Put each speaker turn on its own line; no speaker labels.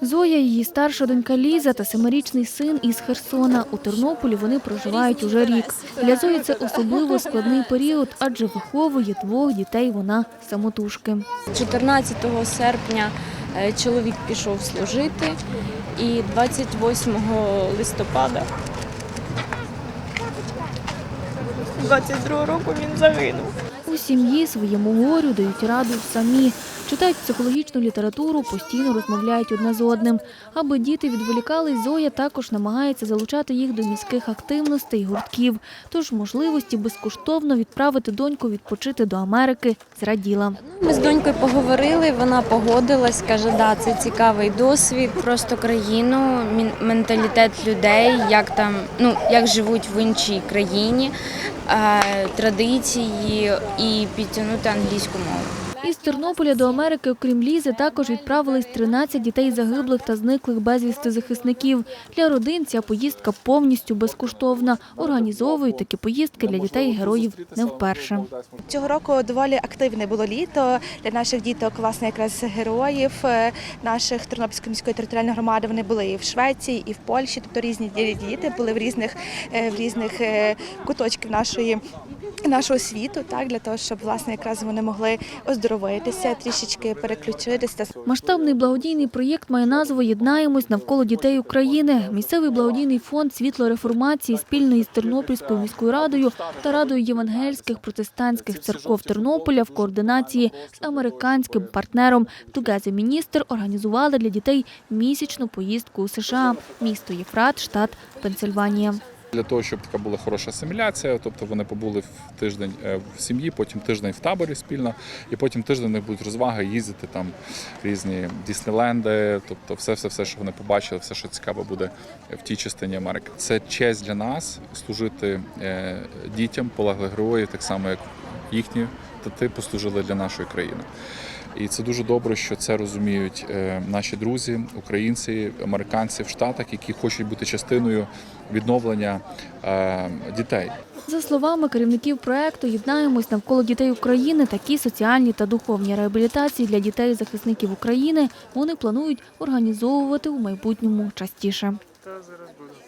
Зоя, її старша донька Ліза та семирічний син із Херсона. У Тернополі вони проживають уже рік. Для Зої це особливо складний період, адже виховує двох дітей вона самотужки.
14 серпня е, чоловік пішов служити і 28 листопада 22 року він загинув.
У сім'ї своєму горю дають раду самі. Читають психологічну літературу, постійно розмовляють одне з одним. Аби діти відволікались, Зоя також намагається залучати їх до міських активностей гуртків. Тож можливості безкоштовно відправити доньку відпочити до Америки зраділа.
Ми з донькою поговорили, вона погодилась, каже, да, це цікавий досвід, просто країну, менталітет людей, як там, ну як живуть в іншій країні, е, традиції і підтягнути англійську мову.
Із Тернополя до Америки, окрім Лізи, також відправились 13 дітей загиблих та зниклих безвісти захисників. Для родин ця поїздка повністю безкоштовна. Організовують такі поїздки для дітей героїв не вперше.
Цього року доволі активне було літо для наших діток, власне, якраз героїв е, наших Тернопільської міської територіальної громади. Вони були і в Швеції, і в Польщі. Тобто різні ді- діти були в різних е, в різних е, куточків нашої. Нашого світу, так для того, щоб власне якраз вони могли оздоровитися, трішечки переключитися.
Масштабний благодійний проєкт має назву Єднаємось навколо дітей України. Місцевий благодійний фонд світло реформації спільно із Тернопільською міською радою та радою євангельських протестантських церков Тернополя в координації з американським партнером Together Minister організували для дітей місячну поїздку у США, місто Єфрат, штат Пенсильванія.
Для того, щоб така була хороша асиміляція, тобто вони побули в тиждень е, в сім'ї, потім тиждень в таборі спільно, і потім тиждень у них будуть розваги, їздити там різні Діснейленди, тобто все, все, все, що вони побачили, все, що цікаво буде в тій частині Америки. Це честь для нас служити е, дітям полеглих героїв, так само як їхні тати послужили для нашої країни. І це дуже добре, що це розуміють е, наші друзі, українці, американці в Штатах, які хочуть бути частиною відновлення е, дітей.
За словами керівників проекту, єднаємось навколо дітей України. Такі соціальні та духовні реабілітації для дітей захисників України вони планують організовувати у майбутньому частіше.
Та зараз.